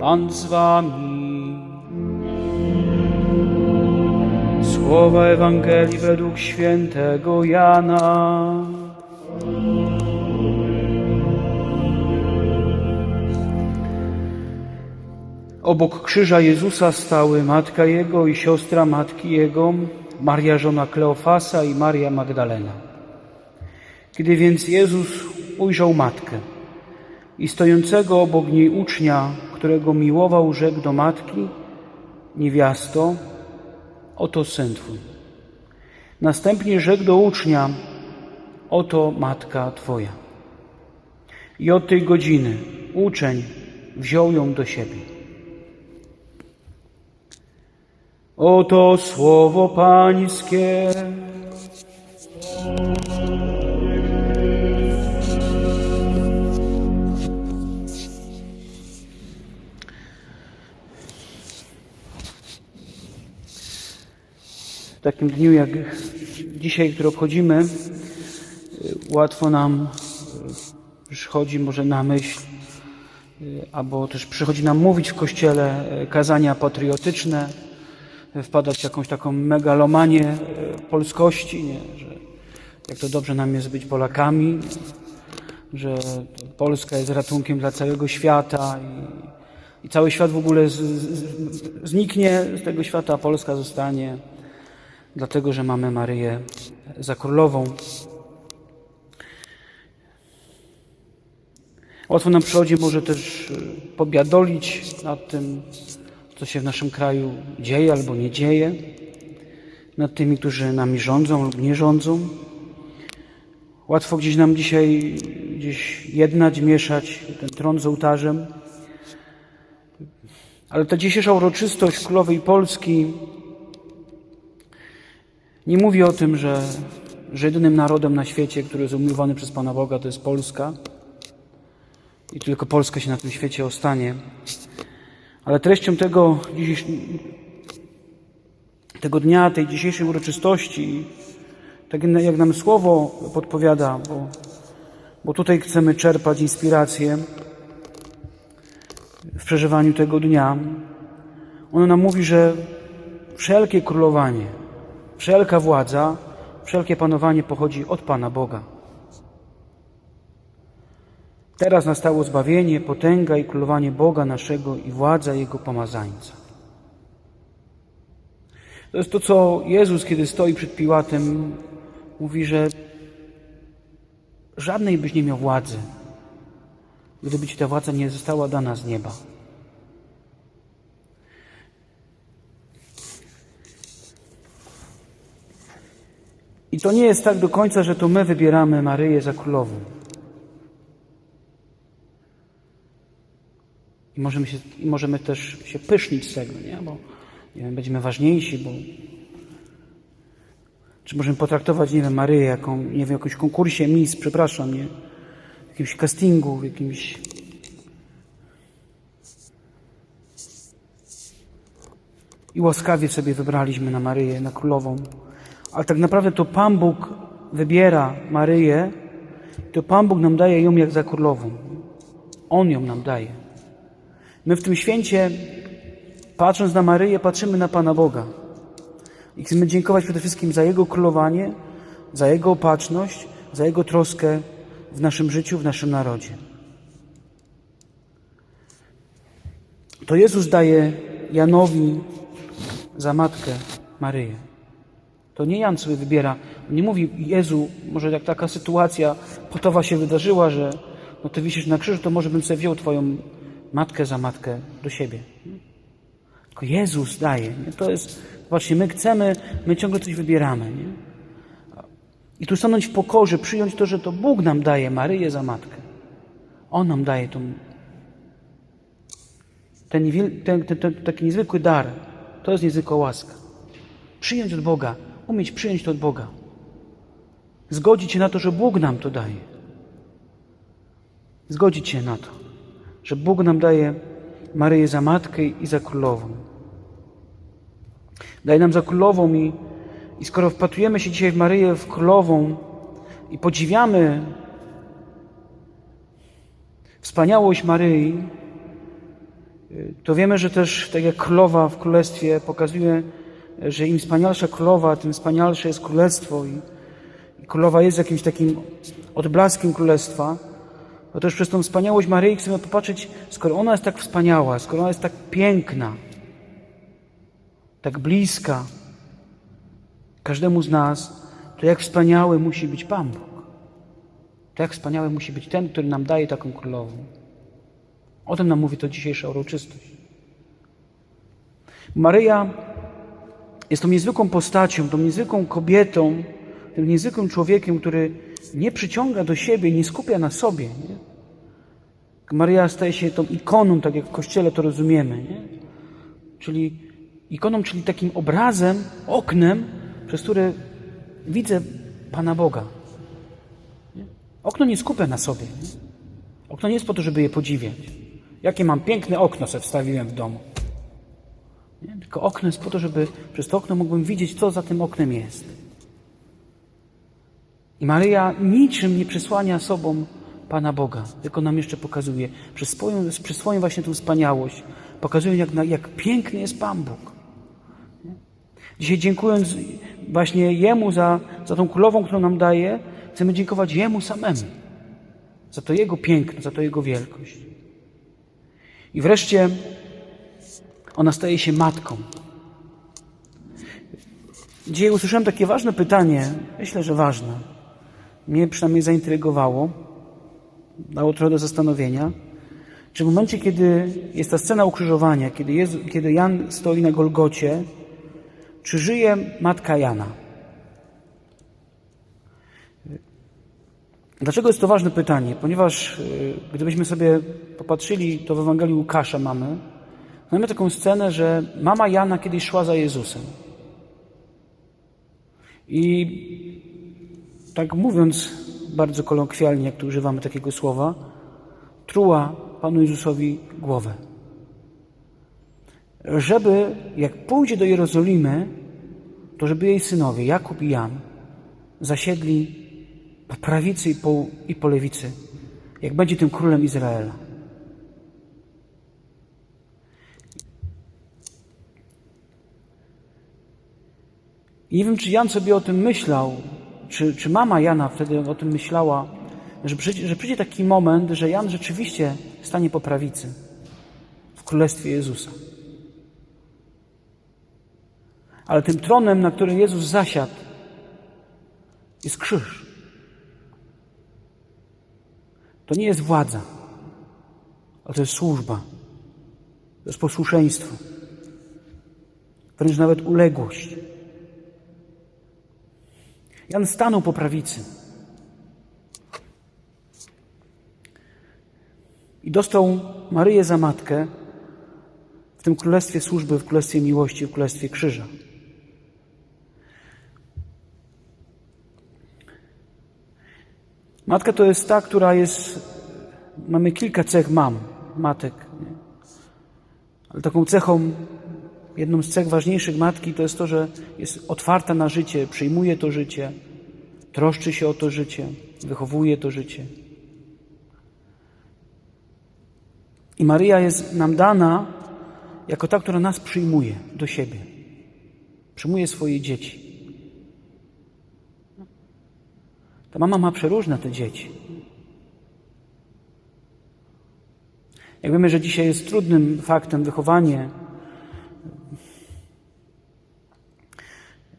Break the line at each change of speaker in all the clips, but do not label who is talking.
Pan z wami. Słowa Ewangelii według świętego Jana. Obok krzyża Jezusa stały matka Jego i siostra matki Jego, Maria żona Kleofasa i Maria Magdalena. Kiedy więc Jezus ujrzał matkę i stojącego obok niej ucznia, którego miłował, rzekł do matki, niewiasto, oto syn Twój. Następnie rzekł do ucznia, oto matka Twoja. I od tej godziny uczeń wziął ją do siebie. Oto słowo Pańskie. Takim dniu jak dzisiaj, który obchodzimy, łatwo nam y, przychodzi może na myśl, y, albo też przychodzi nam mówić w kościele y, kazania patriotyczne, wpadać w jakąś taką megalomanię e, polskości, nie? że jak to dobrze nam jest być Polakami, że Polska jest ratunkiem dla całego świata i, i cały świat w ogóle z, z, zniknie z tego świata, a Polska zostanie, dlatego że mamy Maryję za królową. Łatwo nam przychodzi może też e, pobiadolić nad tym, co się w naszym kraju dzieje albo nie dzieje, nad tymi, którzy nami rządzą lub nie rządzą. Łatwo gdzieś nam dzisiaj gdzieś jednać, mieszać ten tron z ołtarzem. Ale ta dzisiejsza uroczystość Królowej Polski nie mówi o tym, że, że jedynym narodem na świecie, który jest umiłowany przez Pana Boga, to jest Polska i tylko Polska się na tym świecie ostanie. Ale treścią tego, tego dnia, tej dzisiejszej uroczystości, tak jak nam słowo podpowiada, bo, bo tutaj chcemy czerpać inspirację w przeżywaniu tego dnia, ono nam mówi, że wszelkie królowanie, wszelka władza, wszelkie panowanie pochodzi od Pana Boga. Teraz nastało zbawienie, potęga i królowanie Boga naszego i władza Jego pomazańca. To jest to, co Jezus, kiedy stoi przed Piłatem, mówi, że żadnej byś nie miał władzy, gdyby ci ta władza nie została dana z nieba. I to nie jest tak do końca, że to my wybieramy Maryję za królową. I możemy, się, I możemy też się pysznić z tego, nie? bo nie wiem, będziemy ważniejsi, bo czy możemy potraktować, nie wiem, Maryję jaką, nie wiem, jakimś konkursie mis, przepraszam, nie? W jakimś castingu, w jakimś... I łaskawie sobie wybraliśmy na Maryję, na królową. Ale tak naprawdę to Pan Bóg wybiera Maryję, to Pan Bóg nam daje ją jak za królową. On ją nam daje. My w tym święcie, patrząc na Maryję, patrzymy na Pana Boga. I chcemy dziękować przede wszystkim za Jego królowanie, za Jego opatrzność, za Jego troskę w naszym życiu, w naszym narodzie. To Jezus daje Janowi za matkę Maryję. To nie Jan sobie wybiera. Nie mówi Jezu, może jak taka sytuacja potowa się wydarzyła, że no ty wisisz na krzyżu, to może bym sobie wziął twoją matkę za matkę do siebie. Tylko Jezus daje. Nie? To jest, właśnie my chcemy, my ciągle coś wybieramy. Nie? I tu stanąć w pokorze, przyjąć to, że to Bóg nam daje Maryję za matkę. On nam daje tą, ten, ten, ten, ten taki niezwykły dar. To jest niezwykła łaska. Przyjąć od Boga, umieć przyjąć to od Boga. Zgodzić się na to, że Bóg nam to daje. Zgodzić się na to że Bóg nam daje Maryję za matkę i za królową. Daje nam za królową i, i skoro wpatrujemy się dzisiaj w Maryję, w królową i podziwiamy wspaniałość Maryi, to wiemy, że też tak jak królowa w królestwie pokazuje, że im wspanialsza królowa, tym wspanialsze jest królestwo i, i królowa jest jakimś takim odblaskiem królestwa, to też przez tą wspaniałość Maryi chcemy popatrzeć, skoro ona jest tak wspaniała, skoro ona jest tak piękna, tak bliska każdemu z nas, to jak wspaniały musi być Pan Bóg. To jak wspaniały musi być ten, który nam daje taką królową. O tym nam mówi to dzisiejsza uroczystość. Maryja jest tą niezwykłą postacią, tą niezwykłą kobietą, tym niezwykłym człowiekiem, który nie przyciąga do siebie, nie skupia na sobie. Nie? Maryja staje się tą ikoną, tak jak w Kościele to rozumiemy. Nie? Czyli ikoną, czyli takim obrazem, oknem, przez które widzę Pana Boga. Nie? Okno nie skupia na sobie. Nie? Okno nie jest po to, żeby je podziwiać. Jakie mam piękne okno sobie wstawiłem w domu. Nie? Tylko okno jest po to, żeby przez to okno mógłbym widzieć, co za tym oknem jest. I Maryja niczym nie przysłania sobą Pana Boga, tylko nam jeszcze pokazuje przez swoją, przez swoją właśnie tą wspaniałość, pokazuje, jak, jak piękny jest Pan Bóg. Dzisiaj dziękując właśnie Jemu za, za tą królową, którą nam daje, chcemy dziękować Jemu samemu. Za to Jego piękno, za to Jego wielkość. I wreszcie ona staje się matką. Dzisiaj usłyszałem takie ważne pytanie, myślę, że ważne. Mnie przynajmniej zaintrygowało, dało trochę do zastanowienia. Czy w momencie, kiedy jest ta scena ukrzyżowania, kiedy, Jezu, kiedy Jan stoi na Golgocie, czy żyje matka Jana? Dlaczego jest to ważne pytanie? Ponieważ y, gdybyśmy sobie popatrzyli, to w Ewangelii Łukasza mamy, mamy taką scenę, że mama Jana kiedyś szła za Jezusem. I tak mówiąc bardzo kolokwialnie, jak tu używamy takiego słowa, truła Panu Jezusowi głowę. Żeby, jak pójdzie do Jerozolimy, to żeby jej synowie, Jakub i Jan, zasiedli po prawicy i po, i po lewicy, jak będzie tym królem Izraela. I nie wiem, czy Jan sobie o tym myślał, czy, czy mama Jana wtedy o tym myślała, że przyjdzie, że przyjdzie taki moment, że Jan rzeczywiście stanie po prawicy w Królestwie Jezusa. Ale tym tronem, na którym Jezus zasiadł, jest krzyż. To nie jest władza, ale to jest służba. To jest posłuszeństwo. Wręcz nawet uległość. Jan stanął po prawicy. I dostał Maryję za matkę w tym królestwie służby, w królestwie miłości, w królestwie krzyża. Matka to jest ta, która jest. Mamy kilka cech mam, matek. Ale taką cechą, jedną z cech ważniejszych matki to jest to, że jest otwarta na życie, przyjmuje to życie, troszczy się o to życie, wychowuje to życie. I Maryja jest nam dana jako ta, która nas przyjmuje do siebie. Przyjmuje swoje dzieci. Ta mama ma przeróżne te dzieci. Jak wiemy, że dzisiaj jest trudnym faktem wychowanie,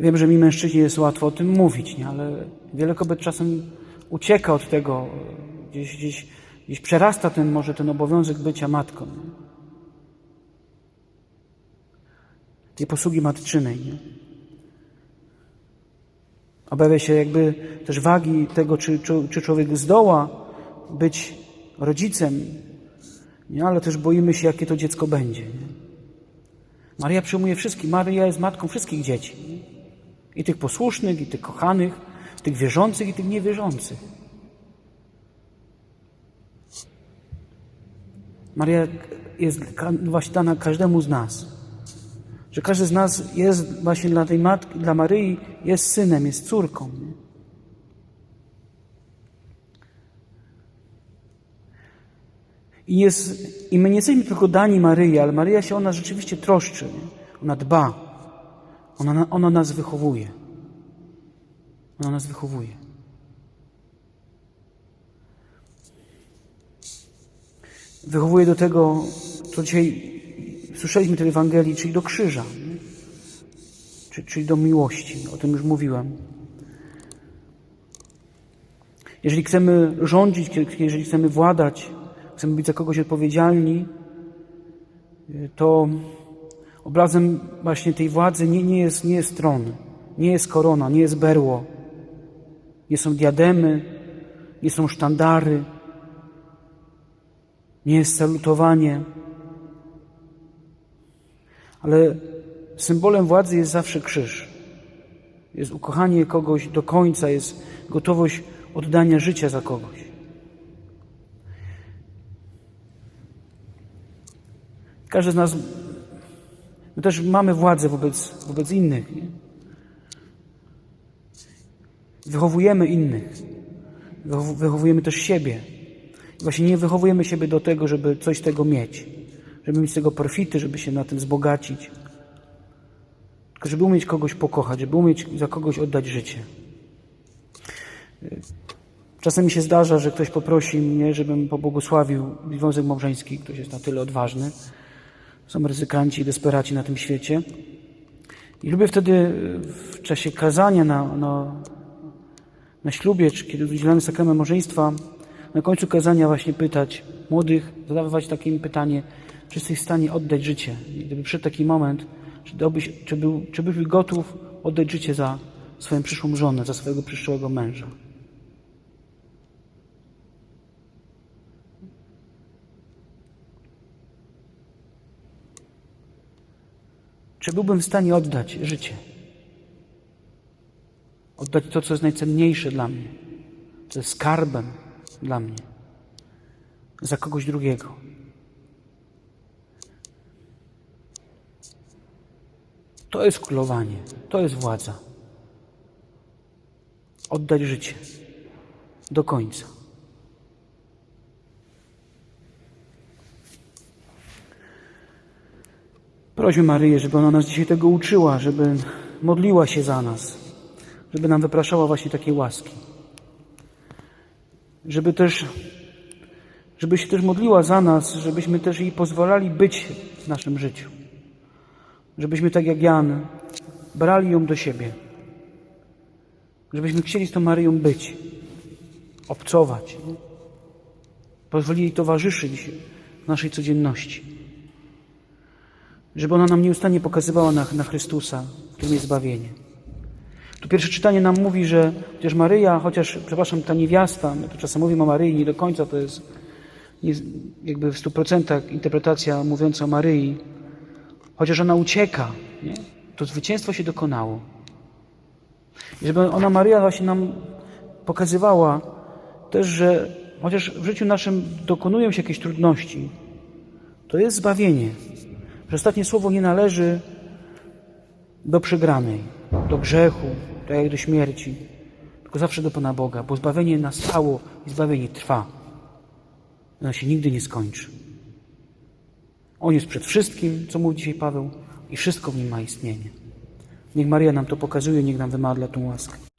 wiem, że mi mężczyźnie jest łatwo o tym mówić, nie? ale wiele kobiet czasem ucieka od tego, gdzieś, gdzieś, gdzieś przerasta ten może ten obowiązek bycia matką. Nie? Tej posługi matczynej. Nie? Obawia się jakby też wagi tego, czy, czy, czy człowiek zdoła być rodzicem, nie? ale też boimy się, jakie to dziecko będzie. Nie? Maria przyjmuje wszystkich. Maria jest matką wszystkich dzieci. Nie? I tych posłusznych, i tych kochanych, tych wierzących, i tych niewierzących. Maria jest właśnie dana każdemu z nas. Że każdy z nas jest właśnie dla tej matki, dla Maryi, jest synem, jest córką. Nie? I, jest, I my nie jesteśmy tylko dani Maryi, ale Maryja się o nas rzeczywiście troszczy. Nie? Ona dba. Ona, ona nas wychowuje. Ona nas wychowuje. Wychowuje do tego, co dzisiaj słyszeliśmy tej Ewangelii, czyli do krzyża, nie? Czy- czyli do miłości. O tym już mówiłem. Jeżeli chcemy rządzić, jeżeli chcemy władać, chcemy być za kogoś odpowiedzialni, to obrazem właśnie tej władzy nie, nie, jest, nie jest tron, nie jest korona, nie jest berło, nie są diademy, nie są sztandary, nie jest salutowanie, ale symbolem władzy jest zawsze krzyż. Jest ukochanie kogoś do końca, jest gotowość oddania życia za kogoś. Każdy z nas, my też mamy władzę wobec, wobec innych. Nie? Wychowujemy innych. Wychow- Wychowujemy też siebie. I właśnie nie wychowujemy siebie do tego, żeby coś z tego mieć. Żeby mieć z tego profity, żeby się na tym wzbogacić. Tylko żeby umieć kogoś pokochać, żeby umieć za kogoś oddać życie. Czasem mi się zdarza, że ktoś poprosi mnie, żebym pobłogosławił związek małżeński. Ktoś jest na tyle odważny. Są ryzykanci i desperaci na tym świecie. I lubię wtedy w czasie kazania na, na, na ślubie, czy kiedy udzielamy sakrament małżeństwa, na końcu kazania właśnie pytać młodych, zadawać takie im pytanie, czy jesteś w stanie oddać życie. I gdyby przyszedł taki moment, czy, dałbyś, czy, był, czy byłbyś gotów oddać życie za swoją przyszłą żonę, za swojego przyszłego męża. Czy byłbym w stanie oddać życie? Oddać to, co jest najcenniejsze dla mnie, co jest skarbem dla mnie, za kogoś drugiego. To jest królowanie, to jest władza. Oddać życie do końca. Prośmy Maryję, żeby ona nas dzisiaj tego uczyła, żeby modliła się za nas, żeby nam wypraszała właśnie takie łaski. Żeby też, żeby się też modliła za nas, żebyśmy też jej pozwalali być w naszym życiu. Żebyśmy tak jak Jan brali ją do siebie. Żebyśmy chcieli z tą Maryją być, obcować. Pozwolili jej towarzyszyć w naszej codzienności żeby ona nam nieustannie pokazywała na, na Chrystusa, którym jest zbawienie. Tu pierwsze czytanie nam mówi, że chociaż Maryja, chociaż, przepraszam, ta niewiasta, my tu czasem mówimy o Maryi, nie do końca to jest nie, jakby w stu procentach interpretacja mówiąca o Maryi, chociaż ona ucieka, nie? to zwycięstwo się dokonało. I żeby ona, Maryja, właśnie nam pokazywała też, że chociaż w życiu naszym dokonują się jakieś trudności, to jest zbawienie że ostatnie słowo nie należy do przegranej, do grzechu, tak jak do śmierci, tylko zawsze do Pana Boga, bo zbawienie nastało i zbawienie trwa. Ono się nigdy nie skończy. On jest przed wszystkim, co mówi dzisiaj Paweł, i wszystko w nim ma istnienie. Niech Maria nam to pokazuje, niech nam wymadla tą łaskę.